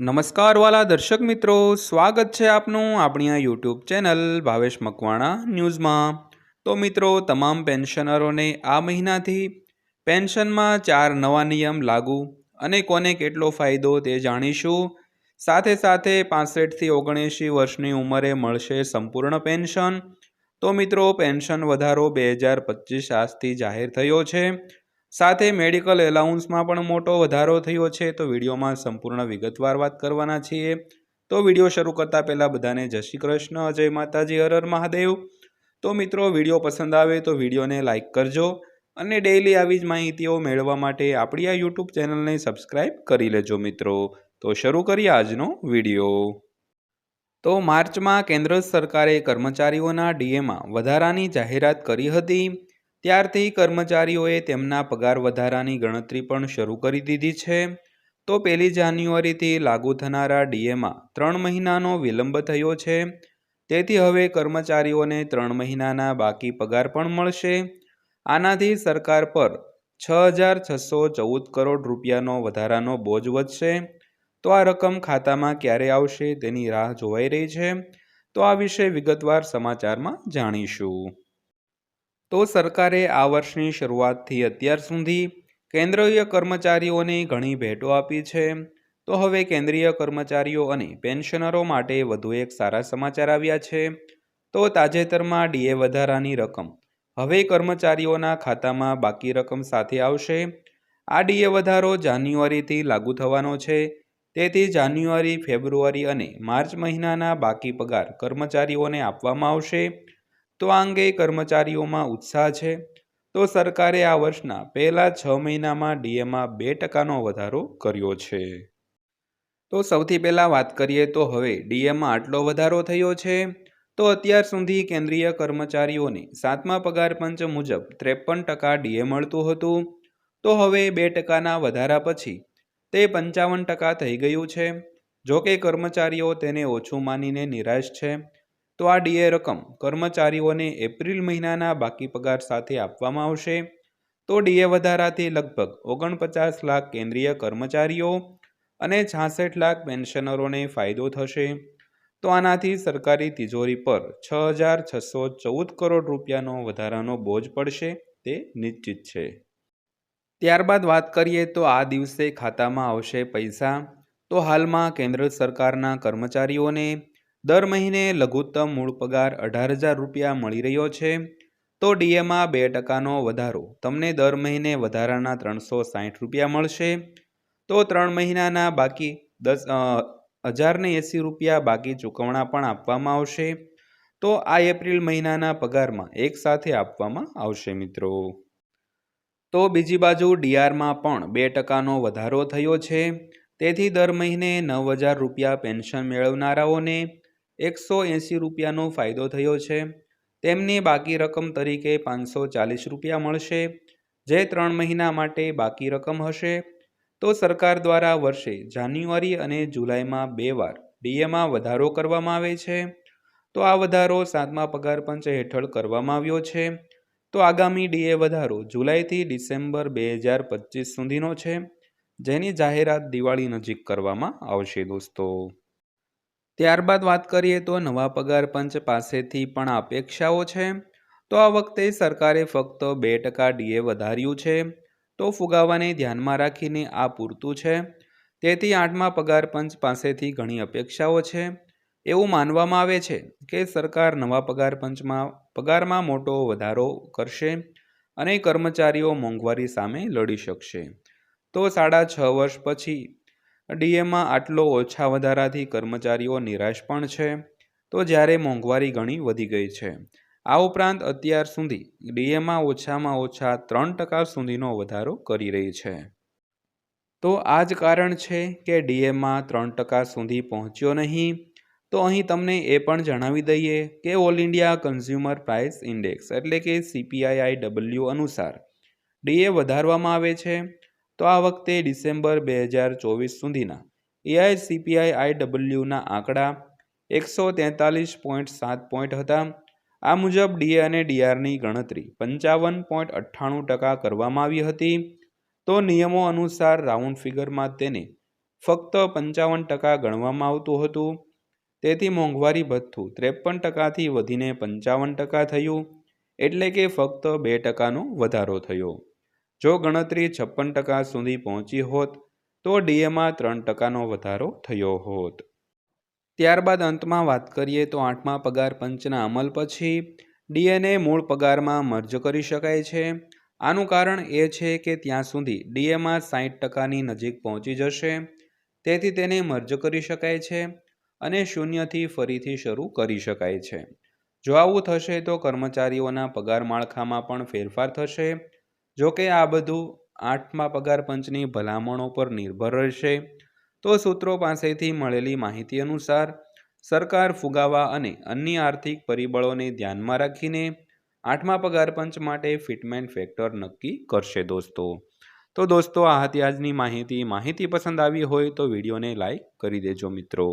નમસ્કાર વાલા દર્શક મિત્રો, સ્વાગત છે આપનું આપણી આ યુટ્યુબ ચેનલ ભાવેશ મકવાણા ન્યૂઝમાં. તો મિત્રો, તમામ પેન્શનરોને આ મહિનાથી પેન્શનમાં ચાર નવા નિયમ લાગુ અને કોને કેટલો ફાયદો તે જાણીશું. સાથે સાથે પાસઠથી ઓગણએંશી વર્ષની ઉંમરે મળશે સંપૂર્ણ પેન્શન. તો મિત્રો, પેન્શન વધારો બે હજાર પચીસ આજથી જાહેર થયો છે. સાથે મેડિકલ એલાઉન્સમાં પણ મોટો વધારો થયો છે, તો વિડીયોમાં સંપૂર્ણ વિગતવાર વાત કરવાના છીએ. તો વીડિયો શરૂ કરતાં પહેલાં બધાને જય શ્રી કૃષ્ણ, જય માતાજી, હર હર મહાદેવ. તો મિત્રો, વીડિયો પસંદ આવે તો વિડીયોને લાઇક કરજો અને ડેઈલી આવી જ માહિતીઓ મેળવવા માટે આપણી આ યુટ્યુબ ચેનલને સબસ્ક્રાઈબ કરી લેજો મિત્રો. તો શરૂ કરીએ આજનો વીડિયો. તો માર્ચમાં કેન્દ્ર સરકારે કર્મચારીઓના ડીએમાં વધારાની જાહેરાત કરી હતી. ત્યારથી કર્મચારીઓએ તેમના પગાર વધારાની ગણતરી પણ શરૂ કરી દીધી છે. તો પહેલી જાન્યુઆરીથી લાગુ થનારા ડીએમાં ત્રણ મહિનાનો વિલંબ થયો છે. તેથી હવે કર્મચારીઓને ત્રણ મહિનાના બાકી પગાર પણ મળશે. આનાથી સરકાર પર છ હજાર છસો ચૌદ કરોડ રૂપિયાનો વધારાનો બોજ વધશે. તો આ રકમ ખાતામાં ક્યારે આવશે તેની રાહ જોવાઈ રહી છે. તો આ વિશે વિગતવાર સમાચારમાં જાણીશું. તો સરકારે આ વર્ષની શરૂઆતથી અત્યાર સુધી કેન્દ્રીય કર્મચારીઓને ઘણી ભેટો આપી છે. તો હવે કેન્દ્રીય કર્મચારીઓ અને પેન્શનરો માટે વધુ એક સારા સમાચાર આવ્યા છે. તો તાજેતરમાં ડીએ વધારાની રકમ હવે કર્મચારીઓના ખાતામાં બાકી રકમ સાથે આવશે. આ ડીએ વધારો જાન્યુઆરીથી લાગુ થવાનો છે. તેથી જાન્યુઆરી, ફેબ્રુઆરી અને માર્ચ મહિનાના બાકી પગાર કર્મચારીઓને આપવામાં આવશે. તો આ અંગે કર્મચારીઓમાં ઉત્સાહ છે, તો સરકારે આ વર્ષના પહેલા છ મહિનામાં ડીએમાં બે ટકાનો વધારો કર્યો છે. તો સૌથી પહેલાં વાત કરીએ તો હવે ડીએમાં આટલો વધારો થયો છે, તો અત્યાર સુધી કેન્દ્રીય કર્મચારીઓને સાતમા પગાર પંચ મુજબ ત્રેપન ટકા ડીએ મળતું હતું, તો હવે બે ટકાના વધારા પછી તે પંચાવન ટકા થઈ ગયું છે જો કે કર્મચારીઓ તેને ઓછું માનીને નિરાશ છે. તો આ ડીએ રકમ કર્મચારીઓને એપ્રિલ મહિનાના બાકી પગાર સાથે આપવામાં આવશે. તો ડીએ વધારાથી લગભગ ઓગણપચાસ લાખ કેન્દ્રીય કર્મચારીઓ અને છાસઠ લાખ પેન્શનરોને ફાયદો થશે. તો આનાથી સરકારી તિજોરી પર છ હજાર છસો ચૌદ કરોડ રૂપિયાનો વધારાનો બોજ પડશે, તે નિશ્ચિત છે. ત્યારબાદ વાત કરીએ તો આ દિવસે ખાતામાં આવશે પૈસા. તો હાલમાં કેન્દ્ર સરકારના કર્મચારીઓને દર મહિને લઘુત્તમ મૂળ પગાર અઢાર હજાર રૂપિયા મળી રહ્યો છે, તો ડીએમાં બે ટકાનો વધારો તમને દર મહિને વધારાના ત્રણસો સાહીઠ રૂપિયા મળશે. તો ત્રણ મહિનાના બાકી દસ હજારને એંસી રૂપિયા બાકી ચૂકવણા પણ આપવામાં આવશે. તો આ એપ્રિલ મહિનાના પગારમાં એક સાથે આપવામાં આવશે મિત્રો. તો બીજી બાજુ ડીઆરમાં પણ બે ટકાનો વધારો થયો છે. તેથી દર મહિને નવ હજાર રૂપિયા પેન્શન મેળવનારાઓને એકસો એંસી રૂપિયાનો ફાયદો થયો છે. તેમની બાકી રકમ તરીકે પાંચસો ચાલીસ રૂપિયા મળશે. જે ત્રણ મહિના માટે બાકી રકમ હશે. તો સરકાર દ્વારા વર્ષે જાન્યુઆરી અને જુલાઈમાં બે વાર ડીએમાં વધારો કરવામાં આવે છે. તો આ વધારો સાતમા પગાર પંચ હેઠળ કરવામાં આવ્યો છે. તો આગામી ડીએ વધારો જુલાઈથી ડિસેમ્બર બે હજાર પચીસ સુધીનો છે. જેની જાહેરાત દિવાળી નજીક કરવામાં આવશે દોસ્તો. ત્યારબાદ વાત કરીએ તો નવા પગાર પંચ પાસેથી પણ અપેક્ષાઓ છે. તો આ વખતે સરકારે ફક્ત બે ટકા ડીએ વધાર્યું છે. તો ફુગાવાને ધ્યાનમાં રાખીને આ પૂરતું છે. તેથી આઠમા પગાર પંચ પાસેથી ઘણી અપેક્ષાઓ છે. એવું માનવામાં આવે છે કે સરકાર નવા પગાર પંચમાં, પગારમાં મોટો વધારો કરશે અને કર્મચારીઓ મોંઘવારી સામે લડી શકશે. તો સાડા છ વર્ષ પછી ડીએમાં આટલો ઓછા વધારાથી કર્મચારીઓ નિરાશ પણ છે, તો જ્યારે મોંઘવારી ઘણી વધી ગઈ છે. આ ઉપરાંત અત્યાર સુધી ડીએમાં ઓછામાં ઓછા ત્રણ ટકા સુધીનો વધારો કરી રહી છે. તો આ જ કારણ છે કે ડીએમાં ત્રણ ટકા સુધી પહોંચ્યો નહીં, તો અહીં તમને એ પણ જણાવી દઈએ કે all India consumer price index એટલે કે સીપીઆઈઆઈ ડબલ્યુ અનુસાર ડીએ વધારવામાં આવે છે તો આ વખતે ડિસેમ્બર બે હજાર ચોવીસ સુધીના એઆઈ સીપીઆઈ આઈ ડબલ્યુના આંકડા એકસો તેતાલીસ પોઈન્ટ સાત પોઈન્ટ હતા. આ મુજબ ડીએ અને ડીઆરની ગણતરી પંચાવન પોઈન્ટ અઠ્ઠાણું ટકા કરવામાં આવી હતી. તો નિયમો અનુસાર રાઉન્ડ ફિગરમાં તેને ફક્ત પંચાવન ટકા ગણવામાં આવતું હતું. તેથી મોંઘવારી ભથ્થું ત્રેપન ટકાથી વધીને પંચાવન ટકા થયું. એટલે કે ફક્ત બે ટકાનો વધારો થયો. જો ગણતરી છપ્પન ટકા સુધી પહોંચી હોત, તો ડીએમાં ત્રણ ટકાનો વધારો થયો હોત. ત્યારબાદ અંતમાં વાત કરીએ તો આઠમા પગાર પંચના અમલ પછી ડીએને મૂળ પગારમાં મર્જ કરી શકાય છે. આનું કારણ એ છે કે ત્યાં સુધી ડીએમાં સાહીઠ ટકાની નજીક પહોંચી જશે. તેથી તેને મર્જ કરી શકાય છે અને શૂન્યથી ફરીથી શરૂ કરી શકાય છે. જો આવું થશે તો કર્મચારીઓના પગાર માળખામાં પણ ફેરફાર થશે. જો કે આ બધું આઠમા પગાર પંચની ભલામણો પર નિર્ભર રહેશે, તો સૂત્રો પાસેથી મળેલી માહિતી અનુસાર, સરકાર ફુગાવા અને અન્ય આર્થિક પરિબળોને ધ્યાનમાં રાખીને આઠમા પગાર પંચ માટે ફિટમેન્ટ ફેક્ટર નક્કી કરશે દોસ્તો. તો દોસ્તો, આ હતી આજની માહિતી. માહિતી પસંદ આવી હોય તો વિડીયોને લાઈક કરી દેજો મિત્રો.